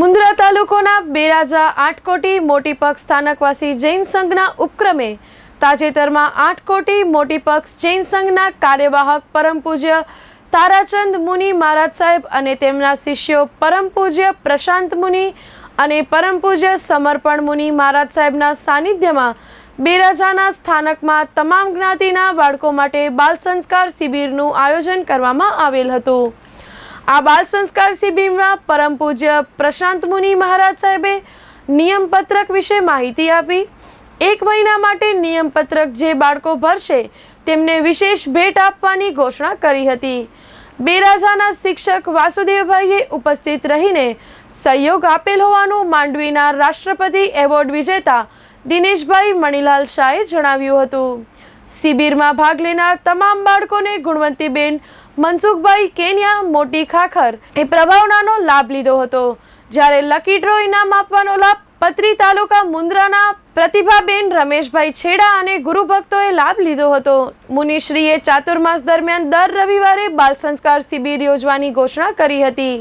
મુન્દ્રા તાલુકોના બેરાજા આટકોટી મોટી પક્ષ સ્થાનકવાસી જૈન સંઘના ઉપક્રમે તાજેતરમાં આટકોટી મોટીપક્ષ જૈન સંઘના કાર્યવાહક પરમ પૂજ્ય તારાચંદ મુનિ મહારાજ સાહેબ અને તેમના શિષ્યો પરમ પૂજ્ય પ્રશાંત મુનિ અને પરમ પૂજ્ય સમર્પણ મુનિ મહારાજ સાહેબના સાનિધ્યમાં બેરાજાના સ્થાનકમાં તમામ જ્ઞાતિના બાળકો માટે બાલ સંસ્કાર શિબિરનું આયોજન કરવામાં આવેલ હતું. આ બાલ સંસ્કાર શિબિરમાં પરમ પૂજ્ય પ્રશાંત મુનિ મહારાજ સાહેબે નિયમપત્રક વિશે માહિતી આપી. એક મહિના માટે નિયમપત્રક જે બાળકો ભરશે, તેમને વિશેષ ભેટ આપવાની ઘોષણા કરી હતી. બેરાજાના શિક્ષક વાસુદેવભાઈએ ઉપસ્થિત રહીને સહયોગ આપેલ હોવાનું માંડવીના રાષ્ટ્રપતિ એવોર્ડ વિજેતા દિનેશભાઈ મણિલાલ શાહે જણાવ્યું હતું. શિબિરમાં ભાગ લેનાર તમામ બાળકોને ગુણવંતીબેન મનસુખભાઈ કેન્યા મોટી ખાખર એ પ્રભાવનાનો લાભ લીધો હતો. જ્યારે લકી ડ્રો ઇનામ આપવાનો લાભ પત્રી તાલુકા મુન્દ્રાના પ્રતિભાબેન રમેશભાઈ છેડા અને ગુરુભક્તોએ લાભ લીધો હતો. મુનિશ્રીએ ચાતુર્માસ દરમિયાન દર રવિવારે બાલ સંસ્કાર શિબિર યોજવાની ઘોષણા કરી હતી.